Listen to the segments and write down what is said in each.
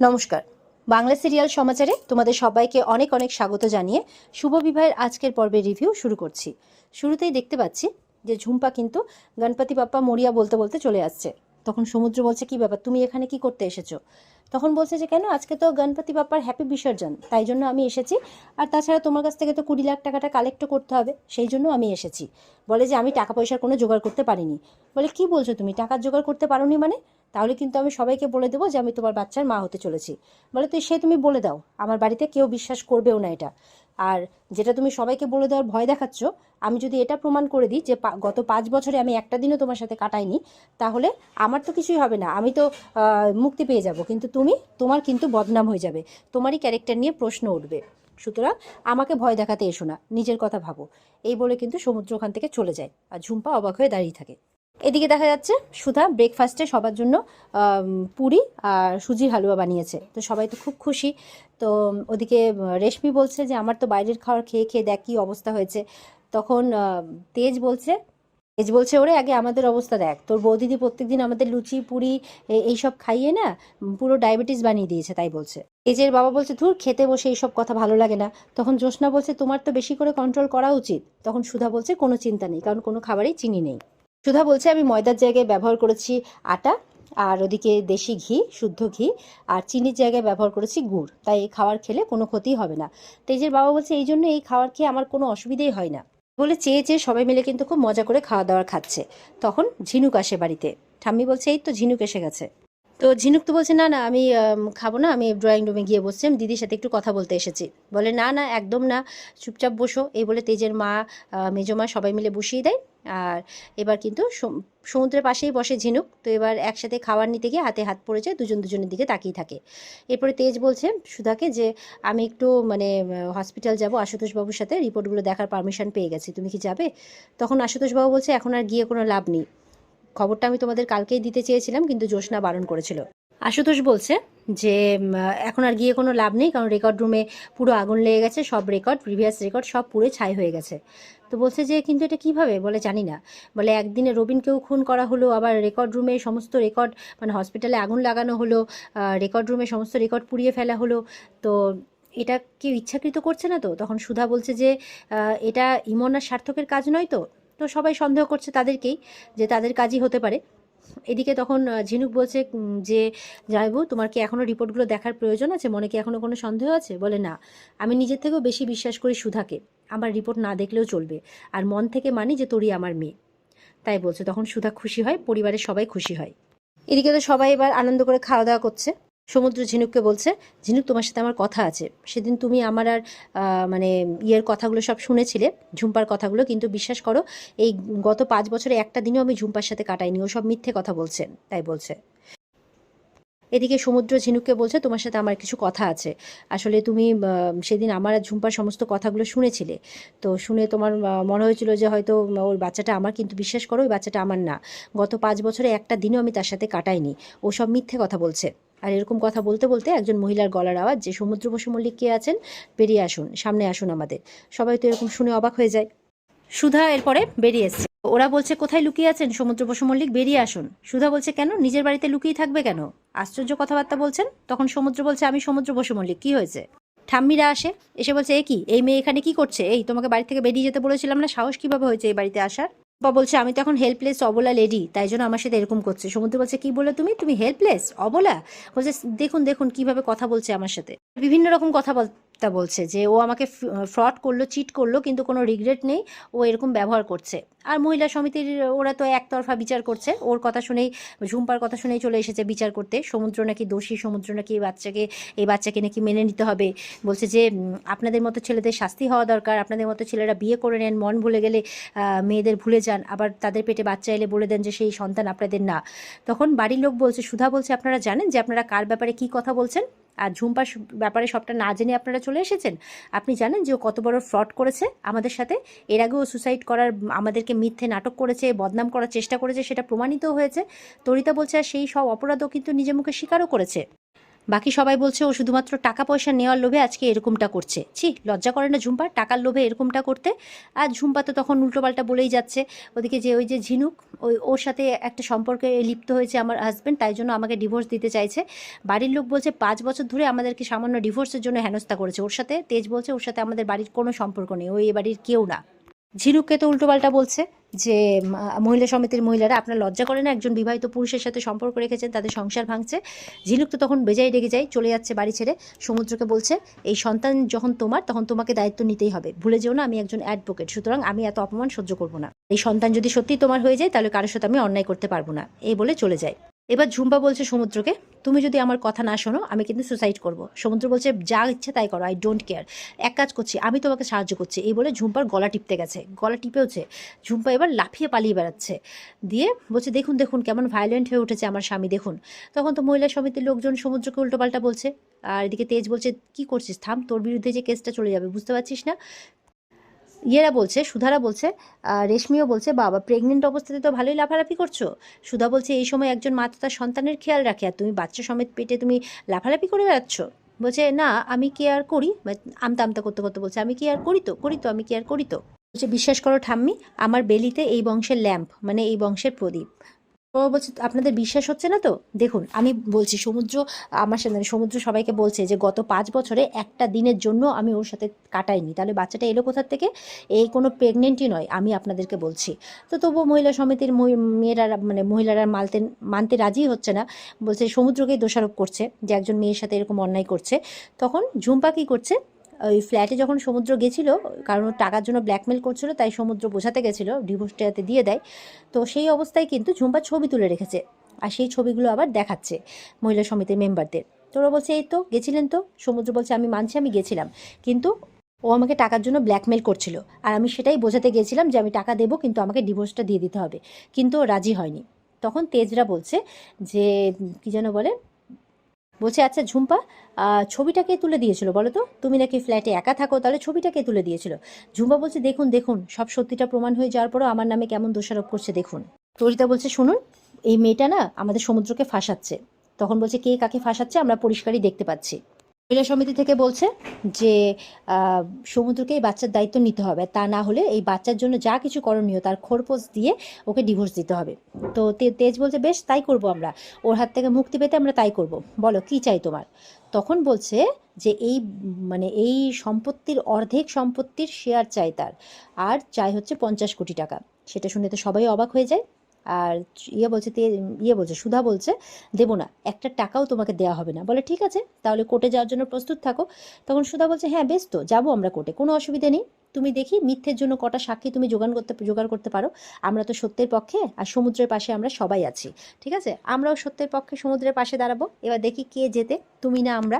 নমস্কার। বাংলা সিরিয়াল সমাচারে তোমাদের সবাইকে অনেক অনেক স্বাগত জানিয়ে শুভ বিবাহের আজকের পর্বের রিভিউ শুরু করছি। শুরুতেই দেখতে পাচ্ছি যে ঝুম্পা কিন্তু গণপতি বাপ্পা মরিয়া বলতে বলতে চলে আসছে। তখন সমুদ্র বলছে, কি ব্যাপার? তুমি এখানে কি করতে এসেছ? তখন বলছে যে, কেন? আজকে তো গণপতি বাপ্পার হ্যাপি বিসর্জন, তাই জন্য আমি এসেছি। আর তাছাড়া তোমার কাছ থেকে তো কুড়ি লাখ টাকাটা কালেক্টও করতে হবে, সেই জন্য আমি এসেছি। বলে যে, আমি টাকা পয়সার কোনো জোগাড় করতে পারিনি। বলে, কি বলছো তুমি? টাকার জোগাড় করতে পারোনি মানে? তাহলে কিন্তু আমি সবাইকে বলে দেবো যে, আমি তোমার বাচ্চার মা হতে চলেছি। বলে তুই সে তুমি বলে দাও, আমার বাড়িতে কেউ বিশ্বাস করবেও না এটা। আর যেটা তুমি সবাইকে বলে দেওয়ার ভয় দেখাচ্ছ, আমি যদি এটা প্রমাণ করে দিই যে গত পাঁচ বছরে আমি একটা দিনও তোমার সাথে কাটাইনি, তাহলে আমার তো কিছুই হবে না, আমি তো মুক্তি পেয়ে যাব, কিন্তু তুমি, তোমার কিন্তু বদনাম হয়ে যাবে, তোমারই ক্যারেক্টার নিয়ে প্রশ্ন উঠবে। সুতরাং আমাকে ভয় দেখাতে এসো না, নিজের কথা ভাবো। এই বলে কিন্তু সমুদ্র ওখান থেকে চলে যায়, আর ঝুম্পা অবাক হয়ে দাঁড়িয়ে থাকে। এদিকে দেখা যাচ্ছে সুধা ব্রেকফাস্টে সবার জন্য পুরি আর সুজির হালুয়া বানিয়েছে। তো সবাই তো খুব খুশি। তো ওদিকে রেশমি বলছে যে, আমার তো বাইরের খাবার খেয়ে খেয়ে দেখ কী অবস্থা হয়েছে। তখন তেজ বলছে তেজ বলছে, ওরে, আগে আমাদের অবস্থা দেখ। তোর বৌদিদি প্রত্যেকদিন আমাদের লুচি, পুরি এইসব খাইয়ে না পুরো ডায়াবেটিস বানিয়ে দিয়েছে, তাই বলছে। তেজের বাবা বলছে, ধুর, খেতে বসে এইসব কথা ভালো লাগে না। তখন জ্যোৎস্না বলছে, তোমার তো বেশি করে কন্ট্রোল করা উচিত। তখন সুধা বলছে, কোনো চিন্তা নেই, কারণ কোনো খাবারেই চিনি নেই। সুধা বলছে আমি ময়দার জায়গায় ব্যবহার করেছি আটা আর ওদিকে দেশি ঘি শুদ্ধ ঘি আর চিনির জায়গায় ব্যবহার করেছি গুড়। তাই এই খাবার খেলে কোনো ক্ষতি হবে না। তেজের বাবা বলছে এই জন্য এই খাবার খেয়ে আমার কোনো অসুবিধেই হয় না। বলে চেয়ে চেয়ে সবাই মিলে কিন্তু খুব মজা করে খাওয়া দাওয়া খাচ্ছে। তখন ঝিনুক আসে বাড়িতে। ঠাম্মি বলছে এই তো ঝিনুক এসে গেছে। তো ঝিনুক তো বলছে না না আমি খাব না আমি ড্রয়িং রুমে গিয়ে বসছি আমি দিদির সাথে একটু কথা বলতে এসেছি। বলে না না একদম না চুপচাপ বসো। এই বলে তেজের মা আহ, মেজো মা সবাই মিলে বসিয়ে দেয়। আর এবার কিন্তু সমুদ্রের পাশেই বসে ঝিনুক। তো এবার একসাথে খাবার নিতে গিয়ে হাতে হাত পড়ে যায়, দুজন দুজনের দিকে তাকিয়ে থাকে। এরপরে তেজ বলছে সুধাকে যে, আমি একটু মানে হসপিটাল যাব, আশুতোষ বাবুর সাথে রিপোর্টগুলো দেখার পারমিশন পেয়ে গেছি, তুমি কি যাবে? তখন আশুতোষ বাবু বলছে, এখন আর গিয়ে কোনো লাভ নেই। খবরটা আমি তোমাদের কালকেই দিতে চেয়েছিলাম, কিন্তু জোসনা বারণ করেছিল। আশুতোষ বলছে যে এখন আর গিয়ে কোনো লাভ নেই, কারণ রেকর্ড রুমে পুরো আগুন লেগে গেছে, সব রেকর্ড প্রিভিয়াস রেকর্ড সব পুড়ে ছাই হয়ে গেছে। তো বলছে যে, কিন্তু এটা কীভাবে? বলে, জানি না। বলে, একদিনে রবিনকেও খুন করা হলো, আবার রেকর্ড রুমে সমস্ত রেকর্ড মানে হসপিটালে আগুন লাগানো হলো রেকর্ড রুমে সমস্ত রেকর্ড পুড়িয়ে ফেলা হলো। তো এটা কেউ ইচ্ছাকৃত করছে না তো? তখন সুধা বলছে যে এটা ইমন আর সার্থকের কাজ নয় তো? তো সবাই সন্দেহ করছে তাদেরকেই, যে তাদের কাজই হতে পারে। এদিকে তখন ঝিনুক বলছে যে, যাইব, তোমার কি এখনও রিপোর্টগুলো দেখার প্রয়োজন আছে? মনে কি এখনও কোনো সন্দেহ আছে? বলে, না। আমি নিজের থেকেও বেশি বিশ্বাস করি সুধাকে। আমার রিপোর্ট না দেখলেও চলবে। আর মন থেকে মানি যে তোরই আমার মেয়ে। তাই বলছে। তখন সুধা খুশি হয়, পরিবারের সবাই খুশি হয়। এদিকে তো সবাই এবার আনন্দ করে খাওয়া দাওয়া করছে। সমুদ্র ঝিনুককে বলছে, ঝিনুক, তোমার সাথে আমার কথা আছে। সেদিন তুমি আমার আর মানে ইয়ের কথাগুলো সব শুনেছিলে, ঝুম্পার কথাগুলো, কিন্তু বিশ্বাস করো, এই গত পাঁচ বছরে একটা দিনও আমি ঝুম্পার সাথে কাটাইনি, ও সব মিথ্যে কথা বলছে, তাই বলছে। এদিকে সমুদ্র ঝিনুককে বলছে, তোমার সাথে আমার কিছু কথা আছে। আসলে তুমি সেদিন আমার আর ঝুম্পার সমস্ত কথাগুলো শুনেছিলে। তো শুনে তোমার মনে হয়েছিল যে হয়তো ওর বাচ্চাটা আমার, কিন্তু বিশ্বাস করো, ওই বাচ্চাটা আমার না। গত পাঁচ বছরে একটা দিনও আমি তার সাথে কাটাইনি। ও সব মিথ্যে কথা বলছে। আর এরকম কথা বলতে বলতে একজন মহিলার গলার আওয়াজ, যে সমুদ্র বসু মল্লিক কে আছেন, বেরিয়ে আসুন, সামনে আসুন আমাদের। সবাই তো এরকম শুনে অবাক হয়ে যায়। সুধা এরপরে বেরিয়ে এসছে। ওরা বলছে, কোথায় লুকিয়ে আছেন? সমুদ্র বসু মল্লিক বেরিয়ে আসুন। সুধা বলছে, কেন? নিজের বাড়িতে লুকিয়ে থাকবে কেন? আশ্চর্য কথাবার্তা বলছেন। তখন সমুদ্র বলছে, আমি সমুদ্র বসু মল্লিক কি হয়েছে? ঠাম্মিরা আসে, এসে বলছে, এ কি? এই মেয়ে এখানে কি করছে? এই, তোমাকে বাড়ি থেকে বেরিয়ে যেতে বলেছিলাম না? সাহস কীভাবে হয়েছে এই বাড়িতে আসার? বা বলছে, আমি তো এখন হেল্পলেস অবলা লেডি তাই জন্য আমার সাথে এরকম করছে। সমুদ্র বলছে, কি বলে তুমি? তুমি হেল্পলেস অবলা? বলছে, দেখুন দেখুন, কীভাবে কথা বলছে আমার সাথে। বিভিন্ন রকম কথা বলতা বলছে যে, ও আমাকে ফ্রড করল চিট করল, কিন্তু কোনো রিগ্রেট নেই। ও এরকম ব্যবহার করছে। আর মহিলা সমিতির, ওরা তো একতরফা বিচার করছে। ওর কথা শুনেই, ঝুম্পার কথা শুনেই চলে এসেছে বিচার করতে। সমুদ্র নাকি দোষী, সমুদ্র নাকি এই বাচ্চাকে এই বাচ্চাকে নাকি মেনে নিতে হবে? বলছে যে আপনাদের মতো ছেলেদের শাস্তি হওয়া দরকার। আপনাদের মতো ছেলেরা বিয়ে করে নেন, মন ভুলে গেলে মেয়েদের ভুলে যান। আবার তাদের পেটে বাচ্চা এলে বলে দেন যে, সেই সন্তান আপনাদের না। তখন বাড়ির লোক বলছে, সুধা বলছে, আপনারা জানেন যে, আপনারা কার ব্যাপারে কি কথা বলছেন? আর ঝুম্পার ব্যাপারে সবটা না জেনে আপনারা চলে এসেছেন, আপনি জানেন যে ও কত বড় ফ্রড করেছে আমাদের সাথে। এর আগেও সুসাইড করার, আমাদেরকে মিথ্যে নাটক করেছে, বদনাম করার চেষ্টা করেছে, সেটা প্রমাণিত হয়েছে। তরিতা বলছে, আর সেই সব অপরাধও কিন্তু নিজের মুখে স্বীকারও করেছে। বাকি সবাই বলছে, ও শুধুমাত্র টাকা পয়সা নেওয়ার লোভে আজকে এরকমটা করছে। ছি, লজ্জা করে না ঝুম্পা? টাকার লোভে এরকমটা করতে? আর ঝুম্পা তো তখন উল্টোপাল্টা বলেই যাচ্ছে, ওদিকে যে ওই যে ঝিনুক, ওই ওর সাথে একটা সম্পর্কে লিপ্ত হয়েছে আমার হাজব্যান্ড তাই জন্য আমাকে ডিভোর্স দিতে চাইছে। বাড়ির লোক বলছে, পাঁচ বছর ধরে আমাদেরকে সামান্য ডিভোর্সের জন্য হেনস্থা করেছে। ওর সাথে তেজ বলছে, ওর সাথে আমাদের বাড়ির কোনো সম্পর্ক নেই ওই এ বাড়ির কেউ না। ঝিনুককে তো উল্টোপাল্টা বলছে যে মহিলা সমিতির মহিলারা আপনার লজ্জা করে না, একজন বিবাহিত পুরুষের সাথে সম্পর্ক রেখেছেন, তাদের সংসার ভাঙছে। ঝিনুক তো তখন বেজায় রেগে যায়, চলে যাচ্ছে বাড়ি ছেড়ে। সমুদ্রকে বলছে, এই সন্তান যখন তোমার, তখন তোমাকে দায়িত্ব নিতেই হবে। ভুলে যেও না, আমি একজন অ্যাডভোকেট সুতরাং আমি এত অপমান সহ্য করব না। এই সন্তান যদি সত্যি তোমার হয়ে যায়, তাহলে কারোর সাথে আমি অন্যায় করতে পারব না। এই বলে চলে যায়। এবার ঝুম্পা বলছে সমুদ্রকে, তুমি যদি আমার কথা না শোনো, আমি কিন্তু সুসাইড করব। সমুদ্র বলছে, যা ইচ্ছে তাই করো আই ডোন্ট কেয়ার এক কাজ করছি, আমি তোমাকে সাহায্য করছি। এই বলে ঝুম্পার গলা টিপতে গেছে। গলা টিপেওছে, ঝুম্পা এবার লাফিয়ে পালিয়ে বেড়াচ্ছে। দিয়ে বলছে, দেখুন দেখুন, কেমন ভায়োলেন্ট হয়ে উঠেছে আমার স্বামী, দেখুন। তখন তো মহিলা সমিতির লোকজন সমুদ্রকে উল্টোপাল্টা বলছে। আর এদিকে তেজ বলছে, কি করছিস, থাম, তোর বিরুদ্ধে যে কেসটা চলে যাবে, বুঝতে পারছিস না? ইয়েরা বলছে, সুধারা বলছে রেশমিও বলছে, বাবা প্রেগনেন্ট অবস্থাতে তো ভালোই লাফালাফি করছ। সুধা বলছে, এই সময় একজন মা তার সন্তানের খেয়াল রাখে, আর তুমি বাচ্চা সমেত পেটে তুমি লাফালাফি করে বেড়াচ্ছ। বলছে, না, আমি কেয়ার করি? মানে আমতা আমতা করতে করতে বলছে, আমি কেয়ার করি তো? করি তো, আমি কেয়ার করি তো? বলছে, বিশ্বাস করো ঠাম্মি, আমার বেলিতে এই বংশের ল্যাম্প মানে এই বংশের প্রদীপ। ও বলছে, আপনাদের বিশ্বাস হচ্ছে না তো? দেখুন, আমি বলছি, সমুদ্র, আমার সাথে সমুদ্র সবাইকে বলছে যে, গত পাঁচ বছরে একটা দিনের জন্য আমি ওর সাথে কাটাইনি। তাহলে বাচ্চাটা এলো কোথার থেকে? এই কোনো প্রেগনেন্টই নয়, আমি আপনাদেরকে বলছি। তো তবুও মহিলা সমিতির মেয়েরা মানে মহিলারা মানতে মানতে রাজি হচ্ছে না। বলছে, সমুদ্রকেই দোষারোপ করছে যে, একজন মেয়ের সাথে এরকম অন্যায় করছে। তখন ঝুম্পা কী করছে? ওই ফ্ল্যাটে যখন সমুদ্র গেছিল, কারণ টাকার জন্য ব্ল্যাকমেল করছিল, তাই সমুদ্র বোঝাতে গেছিল ডিভোর্সটা যাতে দিয়ে দেয়। তো সেই অবস্থায় কিন্তু ঝুম্পা ছবি তুলে রেখেছে আর সেই ছবিগুলো আবার দেখাচ্ছে মহিলা সমিতির মেম্বারদের তো ওরা বলছে, এই তো, গেছিলেন তো? সমুদ্র বলছে, আমি মানছি, আমি গেছিলাম। কিন্তু ও আমাকে টাকার জন্য ব্ল্যাকমেল করছিল আর আমি সেটাই বোঝাতে গিয়েছিলাম যে আমি টাকা দেবো, কিন্তু আমাকে ডিভোর্সটা দিয়ে দিতে হবে। কিন্তু রাজি হয়নি। তখন তেজরা বলছে যে, কি যেন বলে বলছে আচ্ছা ঝুম্পা ছবিটা ছবিটাকে তুলে দিয়েছিল বলো তো? তুমি নাকি ফ্ল্যাটে একা থাকো, তাহলে ছবিটাকে তুলে দিয়েছিল? ঝুম্পা বলছে, দেখুন দেখুন, সব সত্যিটা প্রমাণ হয়ে যাওয়ার পরও আমার নামে কেমন দোষারোপ করছে, দেখুন। তরিতা বলছে, শুনুন, এই মেয়েটা না আমাদের সমুদ্রকে ফাঁসাচ্ছে। তখন বলছে, কে কাকে ফাঁসাচ্ছে আমরা পরিষ্কারই দেখতে পাচ্ছি। মহিলা সমিতি থেকে বলছে যে সমুদ্রকে এই বাচ্চার দায়িত্ব নিতে হবে। তা না হলে এই বাচ্চার জন্য যা কিছু করণীয় তার খোরপোশ দিয়ে ওকে ডিভোর্স দিতে হবে। তো তেজ বলছে, বেশ, তাই করব আমরা। ওর হাত থেকে মুক্তি পেতে আমরা তাই করব। বলো, কি চাই তোমার? তখন বলছে যে, এই মানে এই সম্পত্তির অর্ধেক সম্পত্তির শেয়ার চাই তার। আর চাই হচ্ছে পঞ্চাশ কোটি টাকা। সেটা শুনে তো সবাই অবাক হয়ে যায়। আর ইয়ে বলছে ইয়ে বলছে, সুধা বলছে, দেবো না, একটা টাকাও তোমাকে দেওয়া হবে না। বলে, ঠিক আছে, তাহলে কোর্টে যাওয়ার জন্য প্রস্তুত থাকো। তখন সুধা বলছে হ্যাঁ বেশ তো, যাব আমরা কোর্টে, কোনো অসুবিধা নেই। তুমি দেখি মিথ্যের জন্য কটা সাক্ষী তুমি যোগান করতে, জোগাড় করতে পারো। আমরা তো সত্যের পক্ষে আর সমুদ্রের পাশে আমরা সবাই আছি, ঠিক আছে? আমরাও সত্যের পক্ষে সমুদ্রের পাশে দাঁড়াবো, এবার দেখি কে যেতে, তুমি না আমরা।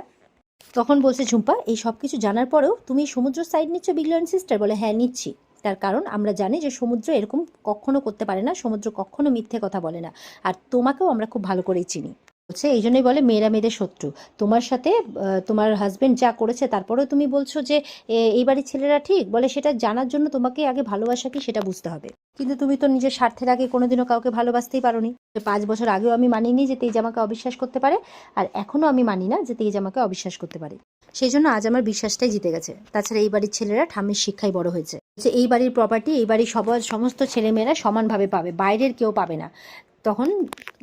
তখন বলছে, ঝুম্পা, এই সব কিছু জানার পরেও তুমি সমুদ্র সাইড নিচ্ছ বিগলন সিস্টার বলে হ্যাঁ নিচ্ছি। তার কারণ আমরা জানি যে সমুদ্র এরকম কখনো করতে পারে না, সমুদ্র কখনো মিথ্যে কথা বলে না। আর তোমাকেও আমরা খুব ভালো করেই চিনি। বলছে এই জন্যই বলে মেয়েরা মেয়েদের শত্রু। তোমার সাথে তোমার হাজব্যান্ড যা করেছে তারপরেও তুমি বলছো যে এই বাড়ির ছেলেরা ঠিক? বলে সেটা জানার জন্য তোমাকে আগে ভালোবাসা কি সেটা বুঝতে হবে। কিন্তু তুমি তো নিজের স্বার্থের আগে কোনোদিনও কাউকে ভালোবাসতেই পারোনি। পাঁচ বছর আগেও আমি মানিনি যে তেজ আমাকে অবিশ্বাস করতে পারে, আর এখনও আমি মানি না যে তেজ আমাকে অবিশ্বাস করতে পারে। সেই জন্য আজ আমার বিশ্বাসটাই জিতে গেছে। তাছাড়া এই বাড়ির ছেলেরা ঠামের শিক্ষায় বড় হয়েছে। যে এই বাড়ির প্রপার্টি এই বাড়ির সব, সমস্ত ছেলেমেয়েরা সমানভাবে পাবে, বাইরের কেউ পাবে না। তখন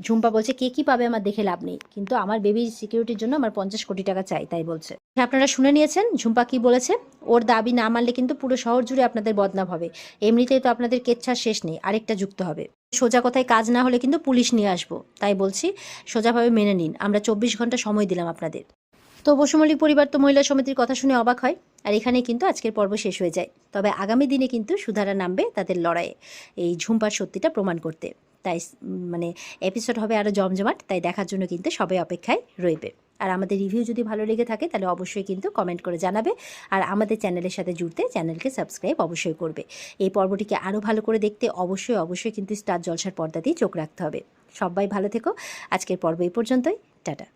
ঝুম্পা বলছে, কে কি পাবে আমার দেখে লাভ নেই। কিন্তু আমার বেবি সিকিউরিটির জন্য আমার পঞ্চাশ কোটি টাকা চাই, তাই বলছে। আপনারা শুনে নিয়েছেন, ঝুম্পা কি বলেছে? ওর দাবি না মানলে কিন্তু পুরো শহর জুড়ে আপনাদের বদনাম হবে। এমনিতেই তো আপনাদের কেচ্ছার শেষ নেই, আরেকটা যুক্ত হবে। সোজা কথায় কাজ না হলে কিন্তু পুলিশ নিয়ে আসব। তাই বলছি, সোজাভাবে মেনে নিন, আমরা চব্বিশ ঘণ্টা সময় দিলাম আপনাদের। তো বসুমলিক পরিবার তো মহিলা সমিতির কথা শুনে অবাক হয়, আর এখানেই কিন্তু আজকের পর্ব শেষ হয়ে যায়। তবে আগামী দিনে কিন্তু সুধারা নামবে তাদের লড়াইয়ে, এই ঝুম্পার সত্যিটা প্রমাণ করতে। তাই মানে এপিসোড হবে আরও জমজমাট, তাই দেখার জন্য কিন্তু সবাই অপেক্ষায় রইবে। আর আমাদের রিভিউ যদি ভালো লেগে থাকে, তাহলে অবশ্যই কিন্তু কমেন্ট করে জানাবে। আর আমাদের চ্যানেলের সাথে জুড়তে চ্যানেলকে সাবস্ক্রাইব অবশ্যই করবে। এই পর্বটিকে আরও ভালো করে দেখতে অবশ্যই অবশ্যই কিন্তু স্টার জলসার পর্দাতেই চোখ রাখতে হবে। সবাই ভালো থেকো। আজকের পর্ব এই পর্যন্তই। টাটা।